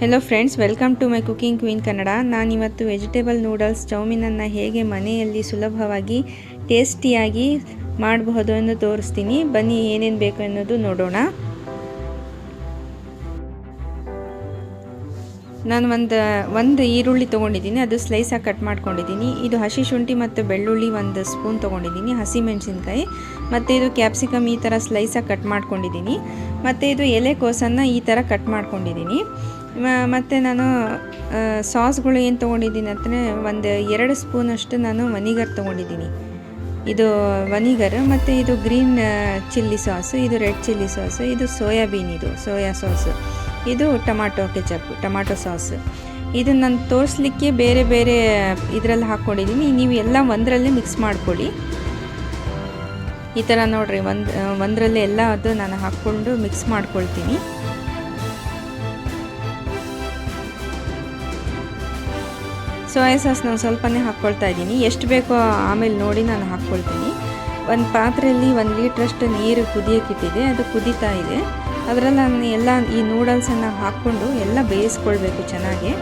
Hello friends welcome to my cooking queen Kannada ನಾನಿವತ್ತು vegetable noodles ಚೌಮಿನನ್ನು ಹೇಗೆ ಮನೆಯಲ್ಲಿ ಸುಲಭವಾಗಿ ಟೇಸ್ಟಿಯಾಗಿ ಮಾಡಬಹುದು ಎಂದು ತೋರಿಸ್ತೀನಿ. ಬನ್ನಿ ಏನೇನು ಬೇಕು ಅನ್ನೋದು ನೋಡೋಣ. ನಾನು ಒಂದು ಒಂದು ಈರುಳ್ಳಿ ತೊಗೊಂಡಿದ್ದೀನಿ. ಅದು ಸ್ಲೈಸಾಗಿ ಕಟ್ ಮಾಡ್ಕೊಂಡಿದ್ದೀನಿ. ಇದು ಹಸಿ ಶುಂಠಿ ಮತ್ತು ಬೆಳ್ಳುಳ್ಳಿ ಒಂದು ಸ್ಪೂನ್ ತೊಗೊಂಡಿದ್ದೀನಿ ಹಸಿ ಮೆಣಸಿನ್ಕಾಯಿ ಮತ್ತು ಇದು ಕ್ಯಾಪ್ಸಿಕಮ್ ಈ ಥರ ಸ್ಲೈಸಾಗಿ ಕಟ್ ಮಾಡ್ಕೊಂಡಿದ್ದೀನಿ. ಮತ್ತು ಇದು ಎಲೆಕೋಸನ್ನು ಈ ಥರ ಕಟ್ ಮಾಡ್ಕೊಂಡಿದ್ದೀನಿ. ಮತ್ತು ನಾನು ಸಾಸ್ಗಳು ಏನು ತೊಗೊಂಡಿದ್ದೀನಿ ಅಂದರೆ ಒಂದು ಎರಡು ಸ್ಪೂನಷ್ಟು ನಾನು ವನಿಗರ್ ತೊಗೊಂಡಿದ್ದೀನಿ. ಇದು ವನಿಗರ್ ಮತ್ತು ಇದು ಗ್ರೀನ್ ಚಿಲ್ಲಿ ಸಾಸು, ಇದು ರೆಡ್ ಚಿಲ್ಲಿ ಸಾಸು, ಇದು ಸೋಯಾಬೀನ್ ಇದು, ಸೋಯಾ ಸಾಸು, ಇದು ಟೊಮಾಟೊ ಕೆಚಪ್, ಟೊಮಾಟೊ ಸಾಸ್. ಇದು ನಾನು ತೋರಿಸ್ಲಿಕ್ಕೆ ಬೇರೆ ಬೇರೆ ಇದರಲ್ಲಿ ಹಾಕ್ಕೊಂಡಿದ್ದೀನಿ ನೀವು ಎಲ್ಲ ಒಂದರಲ್ಲೇ ಮಿಕ್ಸ್ ಮಾಡ್ಕೊಳ್ಳಿ. ಈ ಥರ ನೋಡಿರಿ, ಒಂದು ಒಂದರಲ್ಲೇ ಎಲ್ಲ ಅದು ನಾನು ಹಾಕ್ಕೊಂಡು ಮಿಕ್ಸ್ ಮಾಡ್ಕೊಳ್ತೀನಿ. ಸೋಯಾ ಸಾಸ್ ನಾನು ಸ್ವಲ್ಪನೇ ಹಾಕ್ಕೊಳ್ತಾ ಇದ್ದೀನಿ. ಎಷ್ಟು ಬೇಕೋ ಆಮೇಲೆ ನೋಡಿ ನಾನು ಹಾಕ್ಕೊಳ್ತೀನಿ. ಒಂದು ಪಾತ್ರೆಯಲ್ಲಿ ಒಂದು ಲೀಟ್ರಷ್ಟು ನೀರು ಕುದಿಯೋಕ್ಕಿಟ್ಟಿದೆ. ಅದು ಕುದೀತಾ ಇದೆ. ಅದರಲ್ಲಿ ನಾನು ಎಲ್ಲ ಈ ನೂಡಲ್ಸನ್ನು ಹಾಕ್ಕೊಂಡು ಎಲ್ಲ ಬೇಯಿಸ್ಕೊಳ್ಬೇಕು ಚೆನ್ನಾಗಿ.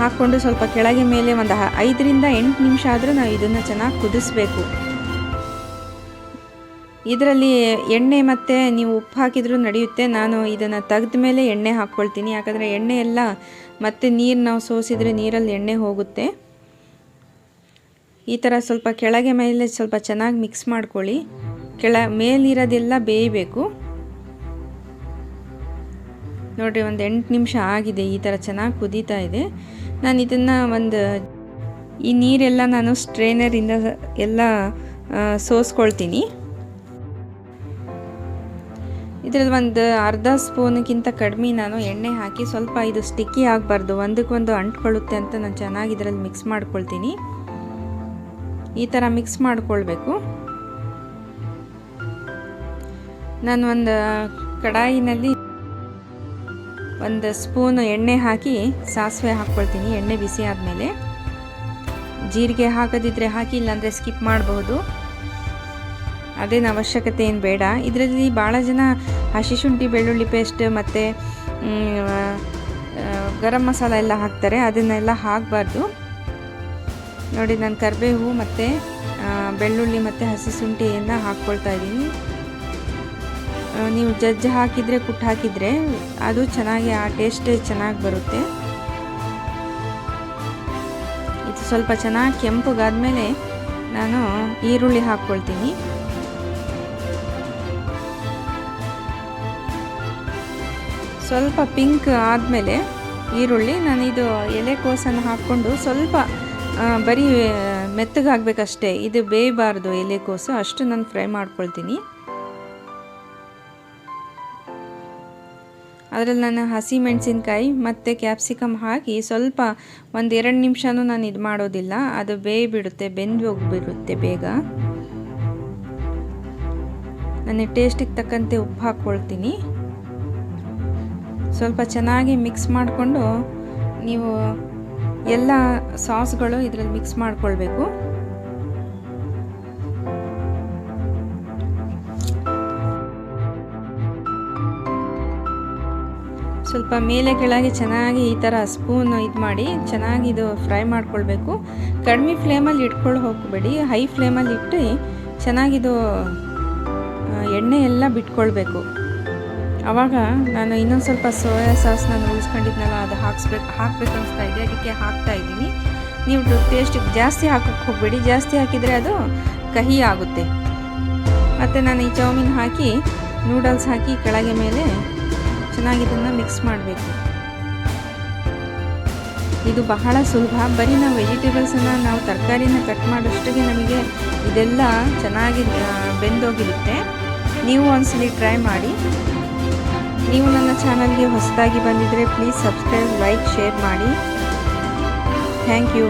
ಹಾಕ್ಕೊಂಡು ಸ್ವಲ್ಪ ಕೆಳಗೆ ಮೇಲೆ ಒಂದು ಐದರಿಂದ ಎಂಟು ನಿಮಿಷ ಆದರೂ ನಾವು ಇದನ್ನು ಚೆನ್ನಾಗಿ ಕುದಿಸ್ಬೇಕು. ಇದರಲ್ಲಿ ಎಣ್ಣೆ ಮತ್ತು ನೀವು ಉಪ್ಪು ಹಾಕಿದರೂ ನಡೆಯುತ್ತೆ. ನಾನು ಇದನ್ನು ತೆಗೆದ ಮೇಲೆ ಎಣ್ಣೆ ಹಾಕ್ಕೊಳ್ತೀನಿ ಯಾಕಂದರೆ ಎಣ್ಣೆ ಎಲ್ಲ ಮತ್ತೆ ನೀರು ನಾವು ಸೋಸಿದರೆ ನೀರಲ್ಲಿ ಎಣ್ಣೆ ಹೋಗುತ್ತೆ. ಈ ಥರ ಸ್ವಲ್ಪ ಕೆಳಗೆ ಮೇಲೆ ಸ್ವಲ್ಪ ಚೆನ್ನಾಗಿ ಮಿಕ್ಸ್ ಮಾಡ್ಕೊಳ್ಳಿ. ಕೆಳ ಮೇಲಿರೋದೆಲ್ಲ ಬೇಯಬೇಕು. ನೋಡಿರಿ, ಒಂದು ಎಂಟು ನಿಮಿಷ ಆಗಿದೆ. ಈ ಥರ ಚೆನ್ನಾಗಿ ಕುದೀತಾ ಇದೆ. ನಾನು ಇದನ್ನು ಒಂದು ಈ ನೀರೆಲ್ಲ ನಾನು ಸ್ಟ್ರೈನರಿಂದ ಎಲ್ಲ ಸೋಸ್ಕೊಳ್ತೀನಿ. ಇದರಲ್ಲಿ ಒಂದು ಅರ್ಧ ಸ್ಪೂನ್ಗಿಂತ ಕಡಿಮೆ ನಾನು ಎಣ್ಣೆ ಹಾಕಿ ಸ್ವಲ್ಪ ಇದು ಸ್ಟಿಕ್ಕಿ ಆಗಬಾರ್ದು. ಒಂದಕ್ಕೊಂದು ಅಂಟ್ಕೊಳ್ಳುತ್ತೆ ಅಂತ ನಾನು ಚೆನ್ನಾಗಿ ಇದರಲ್ಲಿ ಮಿಕ್ಸ್ ಮಾಡ್ಕೊಳ್ತೀನಿ. ಈ ಥರ ಮಿಕ್ಸ್ ಮಾಡ್ಕೊಳ್ಬೇಕು. ನಾನು ಒಂದು ಕಡಾಯಿನಲ್ಲಿ ಒಂದು ಸ್ಪೂನ್ ಎಣ್ಣೆ ಹಾಕಿ ಸಾಸಿವೆ ಹಾಕ್ಕೊಳ್ತೀನಿ. ಎಣ್ಣೆ ಬಿಸಿ ಆದಮೇಲೆ. ಜೀರಿಗೆ ಹಾಕೋದಿದ್ರೆ ಹಾಕಿ ಇಲ್ಲಾಂದರೆ ಸ್ಕಿಪ್ ಮಾಡಬಹುದು. ಅದೇನು ಅವಶ್ಯಕತೆ ಏನು ಬೇಡ. ಇದರಲ್ಲಿ ಭಾಳ ಜನ ಹಸಿ ಶುಂಠಿ, ಬೆಳ್ಳುಳ್ಳಿ ಪೇಸ್ಟ್ ಮತ್ತು ಗರಂ ಮಸಾಲ ಎಲ್ಲ ಹಾಕ್ತಾರೆ. ಅದನ್ನೆಲ್ಲ ಹಾಕಬಾರ್ದು. ನೋಡಿ, ನಾನು ಕರಿಬೇವು ಮತ್ತು ಬೆಳ್ಳುಳ್ಳಿ ಮತ್ತು ಹಸಿ ಶುಂಠಿಯನ್ನು ಹಾಕ್ಕೊಳ್ತಾ ಇದ್ದೀನಿ. ನೀವು ಜಜ್ಜಿ ಹಾಕಿದರೆ ಕುಟ್ಟು ಹಾಕಿದರೆ ಅದು ಚೆನ್ನಾಗಿ, ಆ ಟೇಸ್ಟ್ ಚೆನ್ನಾಗಿ ಬರುತ್ತೆ. ಇದು ಸ್ವಲ್ಪ ಚೆನ್ನಾಗಿ ಕೆಂಪುಗಾದ್ಮೇಲೆ ನಾನು ಈರುಳ್ಳಿ ಹಾಕ್ಕೊಳ್ತೀನಿ. ಸ್ವಲ್ಪ ಪಿಂಕ್ ಆದಮೇಲೆ ಈರುಳ್ಳಿ ನಾನಿದು ಎಲೆಕೋಸನ್ನು ಹಾಕ್ಕೊಂಡು ಸ್ವಲ್ಪ ಬರೀ ಮೆತ್ತಗಾಗಬೇಕಷ್ಟೇ. ಇದು ಬೇಯಬಾರ್ದು ಎಲೆಕೋಸು ಅಷ್ಟು ನಾನು ಫ್ರೈ ಮಾಡ್ಕೊಳ್ತೀನಿ. ಅದರಲ್ಲಿ ನಾನು ಹಸಿ ಮೆಣಸಿನ್ಕಾಯಿ ಮತ್ತು ಕ್ಯಾಪ್ಸಿಕಮ್ ಹಾಕಿ ಸ್ವಲ್ಪ ಒಂದು ಎರಡು ನಿಮಿಷನೂ ನಾನು ಇದು ಮಾಡೋದಿಲ್ಲ. ಅದು ಬೇಯ್ಬಿಡುತ್ತೆ, ಬೆಂದು ಹೋಗಿಬಿಡುತ್ತೆ ಬೇಗ. ನಾನು ಟೇಸ್ಟಿಗೆ ತಕ್ಕಂತೆ ಉಪ್ಪು ಹಾಕ್ಕೊಳ್ತೀನಿ. ಸ್ವಲ್ಪ ಚೆನ್ನಾಗಿ ಮಿಕ್ಸ್ ಮಾಡಿಕೊಂಡು ನೀವು ಎಲ್ಲ ಸಾಸ್ಗಳು ಇದರಲ್ಲಿ ಮಿಕ್ಸ್ ಮಾಡಿಕೊಳ್ಬೇಕು. ಸ್ವಲ್ಪ ಮೇಲೆ ಕೆಳಗೆ ಚೆನ್ನಾಗಿ ಈ ಥರ ಸ್ಪೂನ್ ಇದು ಮಾಡಿ ಚೆನ್ನಾಗಿ ಇದು ಫ್ರೈ ಮಾಡ್ಕೊಳ್ಬೇಕು. ಕಡಿಮೆ ಫ್ಲೇಮಲ್ಲಿ ಇಟ್ಕೊಂಡು ಹೋಗಬೇಡಿ. ಹೈ ಫ್ಲೇಮಲ್ಲಿ ಇಟ್ಟು ಚೆನ್ನಾಗಿದು ಎಣ್ಣೆ ಎಲ್ಲ ಬಿಟ್ಕೊಳ್ಬೇಕು. ಆವಾಗ ನಾನು ಇನ್ನೊಂದು ಸ್ವಲ್ಪ ಸೋಯಾ ಸಾಸ್ ನಾನು ಉಳಿಸ್ಕೊಂಡಿದ್ನಲ್ಲ, ಅದು ಹಾಕ್ಸ್ಬೇಕು ಹಾಕ್ಬೇಕು ಅನಿಸ್ತಾ ಇದೆ. ಅದಕ್ಕೆ ಹಾಕ್ತಾ ಇದ್ದೀನಿ. ನೀವು ಟೇಸ್ಟಿಗೆ ಜಾಸ್ತಿ ಹಾಕೋಕ್ಕೆ ಹೋಗಬೇಡಿ. ಜಾಸ್ತಿ ಹಾಕಿದರೆ ಅದು ಕಹಿ ಆಗುತ್ತೆ. ಮತ್ತು ನಾನು ಈ ಚೌಮಿನ್ ಹಾಕಿ ನೂಡಲ್ಸ್ ಹಾಕಿ ಕೆಳಗೆ ಮೇಲೆ ಚೆನ್ನಾಗಿ ಇದನ್ನು ಮಿಕ್ಸ್ ಮಾಡಬೇಕು. ಇದು ಬಹಳ ಸುಲಭ. ಬರೀ ನಾವು ವೆಜಿಟೇಬಲ್ಸನ್ನು ನಾವು ತರಕಾರಿನ ಕಟ್ ಮಾಡೋಷ್ಟಿಗೆ ನಮಗೆ ಇದೆಲ್ಲ ಚೆನ್ನಾಗಿ ಬೆಂದೋಗಿರುತ್ತೆ. ನೀವು ಒಂದ್ಸಲಿ ಟ್ರೈ ಮಾಡಿ. ನೀವು ನನ್ನ ಚಾನಲ್ಗೆ ಹೊಸದಾಗಿ ಬಂದಿದ್ದರೆ ಪ್ಲೀಸ್ ಸಬ್ಸ್ಕ್ರೈಬ್ ಲೈಕ್ ಶೇರ್ ಮಾಡಿ. Thank you